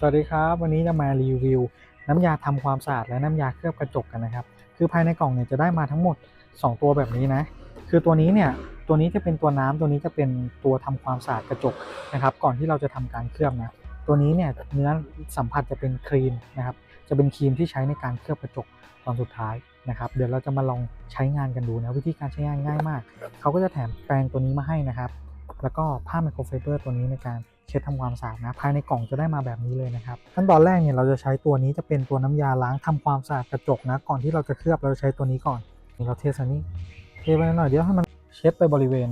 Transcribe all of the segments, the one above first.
สวัสดีครับ วันนี้จะมารีวิว น้ำยาทำความสะอาดและน้ำยาเคลือบกระจกกันนะครับ คือภายในกล่องเนี่ยจะได้มาทั้งหมด 2 ตัวแบบนี้นะ คือตัวนี้เนี่ยตัวนี้จะเป็นตัวน้ำตัวนี้จะเป็นตัวทำความสะอาดกระจกนะครับ ก่อนที่เราจะทำการเคลือบนะตัวนี้เนี่ยเนื้อสัมผัสจะเป็นครีมนะครับจะเป็นครีมที่ใช้ในการเคลือบกระจกตอนสุดท้ายนะครับ เดี๋ยวเราจะมาลองใช้งานกันดูนะวิธีการใช้งานง่ายมากเขาก็จะแถมแปรงตัวนี้มาให้นะครับ แล้วก็ผ้าไมโครไฟเบอร์ตัวนี้ในการ เช็ดทำความสะอาดนะภายในกล่องจะได้มาแบบนี้เลยนะครับขั้นตอนแรกเนี่ยเราจะใช้ตัวนี้จะเป็นตัวน้ำยาล้างทำความสะอาดกระจกนะ ก่อนที่เราจะเคลือบเราจะใช้ตัวนี้ก่อนนี่เราเทใส่นี้เทไปหน่อยเดี๋ยวให้มันเช็ดไปบริเวณ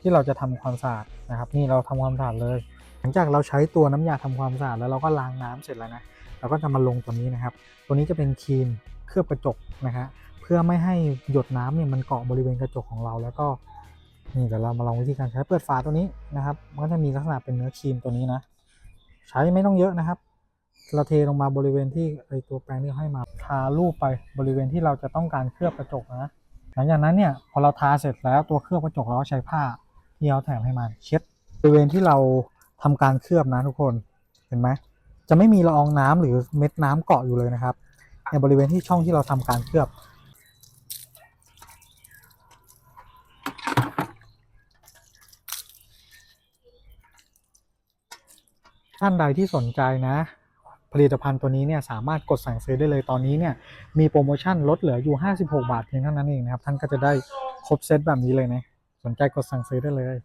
ที่เราจะทำความสะอาดนะครับนี่เราทำความสะอาดเลย หลังจากเราใช้ตัวน้ำยาทำความสะอาดแล้วเราก็ล้างน้ำเสร็จแล้วนะเราก็จะมาลงตัวนี้นะครับ ตัวนี้จะเป็นครีมเคลือบกระจกนะฮะเพื่อไม่ให้หยดน้ำเนี่ยมันเกาะบริเวณกระจกของเราแล้วก็ นี่เดี๋ยวเรามาลองวิธีการใช้เปิดฝาตัวนี้นะครับ มันก็จะมีลักษณะเป็นเนื้อครีมตัวนี้นะ ใช้ไม่ต้องเยอะนะครับ เราเทลงมาบริเวณที่ไอตัวแปรงที่ให้มา ทารูปไปบริเวณที่เราจะต้องการเคลือบกระจกนะ หลังจากนั้นเนี่ยพอเราทาเสร็จแล้วตัวเคลือบกระจกเราก็ใช้ผ้าที่เขาแถมให้มาเช็ดบริเวณที่เราทำการเคลือบนะทุกคน เห็นไหมจะไม่มีละอองน้ำหรือเม็ดน้ำเกาะอยู่เลยนะครับ ในบริเวณที่ช่องที่เราทำการเคลือบ ท่านใดที่สนใจนะ ผลิตภัณฑ์ตัวนี้เนี่ยสามารถกดสั่งซื้อได้เลยตอนนี้เนี่ยมีโปรโมชั่นลดเหลืออยู่ 56 บาทเพียงเท่านั้นเองนะครับ ท่านก็จะได้ครบเซตแบบนี้เลยนะ สนใจกดสั่งซื้อได้เลย